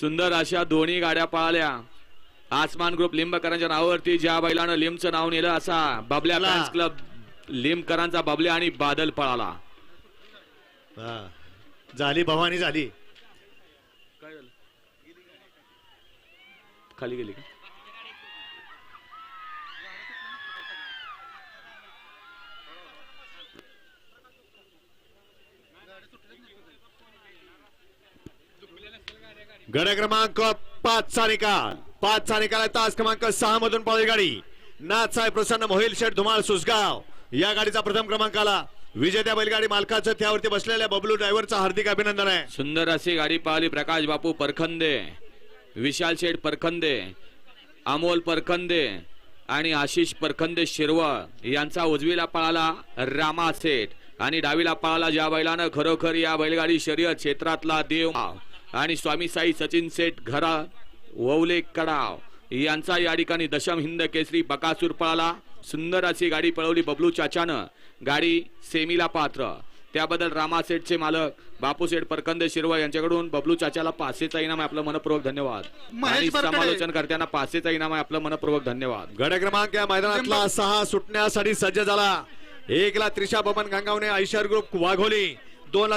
सुंदर अशा दोन्ही गाड्या पळाल्या. आसमान ग्रुप लिंबकरांच्या नावावरती ज्या बैलानं लिंबचं नाव नेलं असा बबल्या. फॅन्स क्लब लिंबकरांचा बबल्या आणि बादल पळाला. हा. झाली भवानी झाली. खाली गेली का? गड क्रमांक पाच चा निकाल पाच चा निकाल आहे तास क्रमांक सहा मधून पळाली गाडी. नाथसाहेब प्रसन्न मोहिल शेठ धुमाळ सुसगाव. या गाडीचा प्रथम क्रमांक आला विजेत्या बैलगाडी मालकाचं त्यावरती बसलेल्या बबलू ड्रायव्हरचं हार्दिक अभिनंदन आहे. सुंदर अशी गाडी पाहिली प्रकाश बापू परखंदे विशाल शेठ परखंदे अमोल परखंदे आणि आशिष परखंदे शिरवळ यांचा उजवीला पळाला रामा सेठ आणि डावीला पळाला ज्या बैलानं खरोखर या बैलगाडी शर्यत क्षेत्रातला देव. आणि स्वामी साई सचिन सेठ घरा ववले कडाव. यांचा या ठिकाणी दशम हिंद केसरी बकासूर पळाला. सुंदर अशी गाडी पळवली बबलू चाचानं. गाडी सेमीला पात्र. त्याबद्दल रामासेठचे मालक बापूसेठ परकंदे शिरवा यांच्याकडून बबलू चाचाला पाचशेचा इनाम आहे आपलं मनपूर्वक धन्यवाद. महेश आणि. समालोचन करताना पाचशेचा इनाम आहे आपलं मनपूर्वक धन्यवाद. गड क्रमांक या मैदानातला सहा सुटण्यासाठी सज्ज झाला. एक ला त्रिशा बबन गंगावणे ऐशर ग्रुप वाघोली. दोन ला